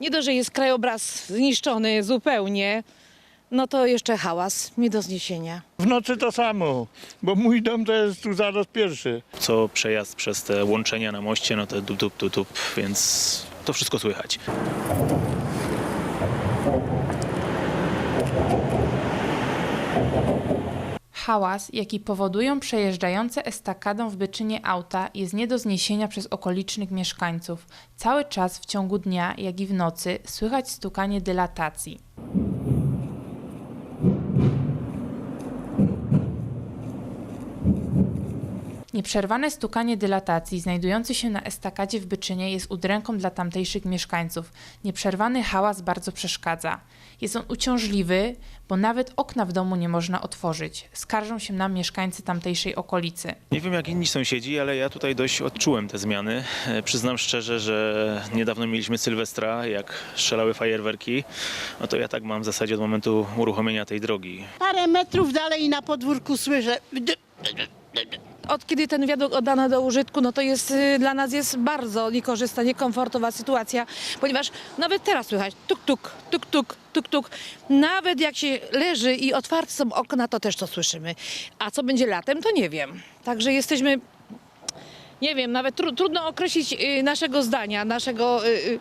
Nie dość, że jest krajobraz zniszczony zupełnie, no to jeszcze hałas nie do zniesienia. W nocy to samo, bo mój dom to jest tu zaraz pierwszy. co przejazd przez te łączenia na moście, no to dup, dup, dup, dup, więc to wszystko słychać. Hałas, jaki powodują przejeżdżające estakadą w Byczynie auta, jest nie do zniesienia przez okolicznych mieszkańców. Cały czas w ciągu dnia, jak i w nocy, słychać stukanie dylatacji. Nieprzerwane stukanie dylatacji znajdujący się na estakadzie w Byczynie jest udręką dla tamtejszych mieszkańców. Nieprzerwany hałas bardzo przeszkadza. Jest on uciążliwy, bo nawet okna w domu nie można otworzyć. Skarżą się nam mieszkańcy tamtejszej okolicy. Nie wiem jak inni sąsiedzi, ale ja tutaj dość odczułem te zmiany. E, Przyznam szczerze, że niedawno mieliśmy Sylwestra, jak strzelały fajerwerki, no to ja tak mam w zasadzie od momentu uruchomienia tej drogi. Parę metrów dalej na podwórku słyszę. Od kiedy ten wiadukt oddano do użytku, no to jest y, dla nas jest bardzo niekorzystna, niekomfortowa sytuacja, ponieważ nawet teraz słychać tuk, tuk, tuk, tuk, tuk, tuk. Nawet jak się leży i otwarte są okna, to też to słyszymy. A co będzie latem, to nie wiem. Także jesteśmy, nie wiem, nawet tru, trudno określić y, naszego zdania, naszego... Y,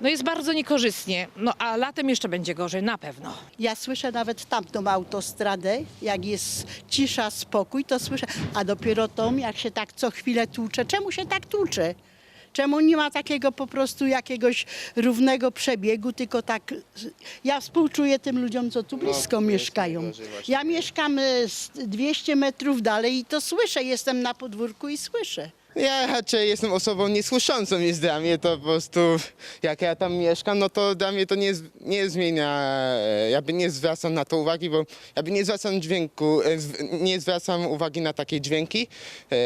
no jest bardzo niekorzystnie, no a latem jeszcze będzie gorzej, na pewno. Ja słyszę nawet tamtą autostradę, jak jest cisza, spokój, to słyszę, a dopiero tą, jak się tak co chwilę tłucze. Czemu się tak tłucze? Czemu nie ma takiego po prostu jakiegoś równego przebiegu, tylko tak. Ja współczuję tym ludziom, co tu blisko mieszkają. Ja mieszkam e, z 200 metrów dalej i to słyszę, jestem na podwórku i słyszę. Ja raczej jestem osobą niesłyszącą, jest dla mnie to po prostu, jak ja tam mieszkam, no to dla mnie to nie, nie zmienia, e, ja by nie zwracam na to uwagi, bo ja by nie zwracam dźwięku, e, nie zwracam uwagi na takie dźwięki, e,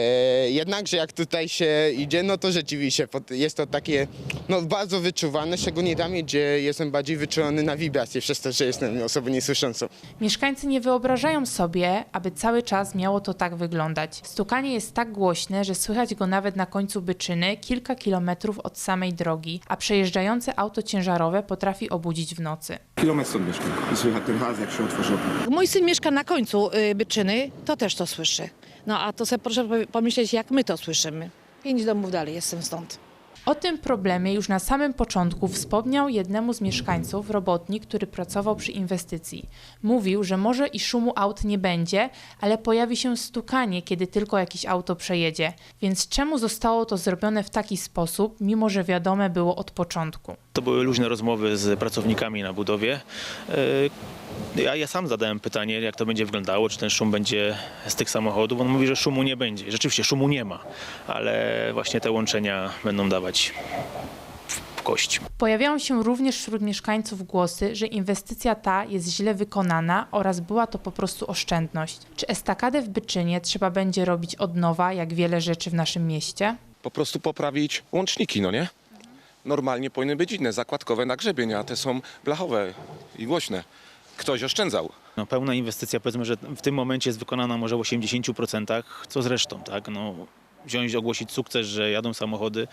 jednakże jak tutaj się idzie, no to rzeczywiście jest to takie, no bardzo wyczuwane, szczególnie dla mnie, gdzie jestem bardziej wyczulony na wibracje, przez to, że jestem osobą niesłyszącą. Mieszkańcy nie wyobrażają sobie, aby cały czas miało to tak wyglądać. Stukanie jest tak głośne, że słychać go nawet na końcu Byczyny, kilka kilometrów od samej drogi, a przejeżdżające auto ciężarowe potrafi obudzić w nocy. Kilometr stąd mieszkam. I słychać ten haz, jak się otworzy okno. Mój syn mieszka na końcu y, Byczyny, to też to słyszy. No a to sobie proszę pomyśleć, jak my to słyszymy. Pięć domów dalej jestem stąd. O tym problemie już na samym początku wspomniał jednemu z mieszkańców robotnik, który pracował przy inwestycji. Mówił, że może i szumu aut nie będzie, ale pojawi się stukanie, kiedy tylko jakieś auto przejedzie. Więc czemu zostało to zrobione w taki sposób, mimo że wiadome było od początku? To były luźne rozmowy z pracownikami na budowie. E, Ja, ja sam zadałem pytanie, jak to będzie wyglądało, czy ten szum będzie z tych samochodów. On mówi, że szumu nie będzie. Rzeczywiście szumu nie ma, ale właśnie te łączenia będą dawać w kość. Pojawiają się również wśród mieszkańców głosy, że inwestycja ta jest źle wykonana oraz była to po prostu oszczędność. Czy estakadę w Byczynie trzeba będzie robić od nowa, jak wiele rzeczy w naszym mieście? po prostu poprawić łączniki, no nie? Normalnie powinny być inne, zakładkowe na grzebień, a te są blachowe i głośne. Ktoś oszczędzał. No, pełna inwestycja, powiedzmy, że w tym momencie jest wykonana może w 80%, co zresztą, tak? No, wziąć, ogłosić sukces, że jadą samochody,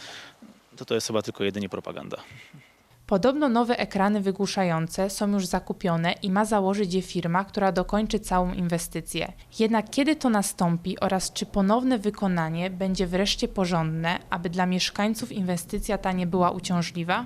to to jest chyba tylko jedynie propaganda. Podobno nowe ekrany wygłuszające są już zakupione i ma założyć je firma, która dokończy całą inwestycję. Jednak kiedy to nastąpi oraz czy ponowne wykonanie będzie wreszcie porządne, aby dla mieszkańców inwestycja ta nie była uciążliwa?